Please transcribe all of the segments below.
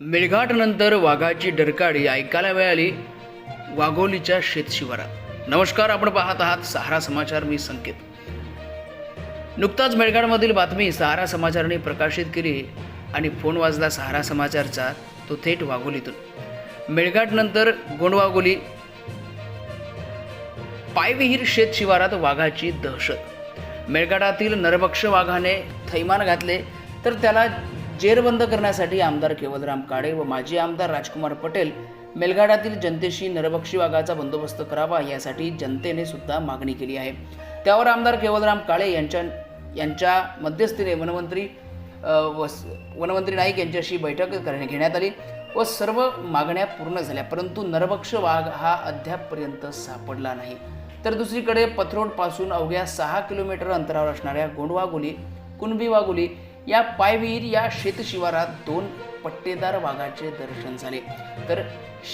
मेळघाटनंतर वाघाची डरकाळी ऐकायला मिळाली वाघोलीच्या शेतशिवारात. नमस्कार आपण पाहत आहात सहारा समाचार मी संकेत. नुकताच मेळघाटमधील बातमी सहारा समाचाराने प्रकाशित केली आणि फोन वाजला सहारा समाचारचा तो थेट वाघोलीतून. मेळघाटनंतर गोंडवाघोली पायविहीर शेत शिवारात वाघाची दहशत. मेळघाटातील नरभक्ष वाघाने थैमान घातले तर त्याला जेरबंद करण्यासाठी आमदार केवलराम काळे व माजी आमदार राजकुमार पटेल मेलगाडातील जनतेशी नरभक्षी वाघाचा बंदोबस्त करावा यासाठी जनतेने सुद्धा मागणी केली आहे. त्यावर आमदार केवलराम काळे यांच्या यांच्या मध्यस्थीने वनमंत्री व वनमंत्री नाईक यांच्याशी बैठक करणे घेण्यात आली व सर्व मागण्या पूर्ण झाल्या. परंतु नरभक्ष वाघ हा अद्यापपर्यंत सापडला नाही. तर दुसरीकडे पथरोडपासून अवघ्या सहा किलोमीटर अंतरावर असणाऱ्या गोंडवागुली कुणबी वागुली या पायवीर या शेतशिवारात दोन पट्टेदार वाघाचे दर्शन झाले. तर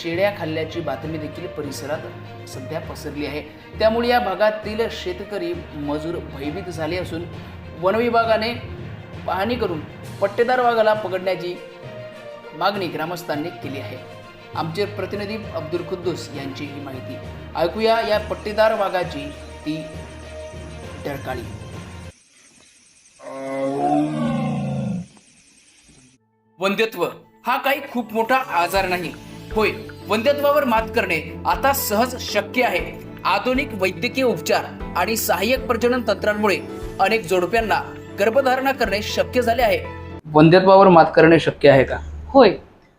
शेळ्या खाल्ल्याची बातमी देखील परिसरात सध्या पसरली आहे. त्यामुळे या भागातील शेतकरी मजूर भयभीत झाले असून वनविभागाने पाहणी करून पट्टेदार वाघाला पकडण्याची मागणी ग्रामस्थांनी केली आहे. आमचे प्रतिनिधी अब्दुल खुद्दूस यांची ही माहिती. ऐकूया या पट्टेदार वाघाची ती डरकाळी. वंध्यत्व हा काही खूप मोठा आजार नाही. होय वंध्यत्वावर मात करणे आता सहज शक्य आहे. आधुनिक वैद्यकीय उपचार आणि सहाय्यक प्रजनन तंत्रांमुळे अनेक जोडप्यांना गर्भधारणा करणे शक्य झाले आहे. वंध्यत्वावर मात करणे शक्य आहे का? होय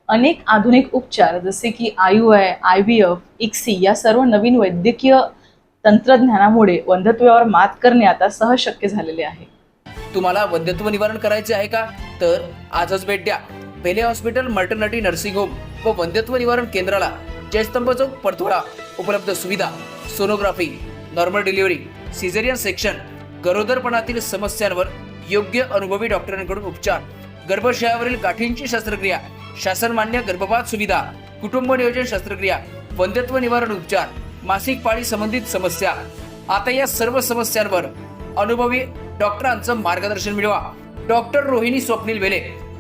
अनेक आधुनिक उपचार जसे की IUI I V F ICSI या सर्व नवीन वैद्यकीय तंत्रज्ञानामुळे वंध्यत्वावर मात करणे आता सहज शक्य झालेले आहे. तुम्हाला वंध्यत्व निवारण करायचे आहे का? तर आजच भेट द्या. पेले हॉस्पिटल मल्टर्निटी नर्सिंग होम व वंध्यत्व निवारण केंद्राला जयस्तंभ चौक परथोडा. उपलब्ध सुविधा sonography normal delivery caesarean section गरोदरपणातील समस्यांवर योग्य अनुभवी डॉक्टरांकडून उपचार. गर्भाशयावरील गाठींची शस्त्रक्रिया शासनमान्य गर्भपात सुविधा कुटुंब नियोजन शस्त्रक्रिया वंध्यत्व निवारण उपचार मासिक पाळी संबंधित समस्या. आता या सर्व समस्यांवर अनुभवी डॉक्टरांचं मार्गदर्शन मिळवा. डॉक्टर रोहिणी स्वप्नील वेले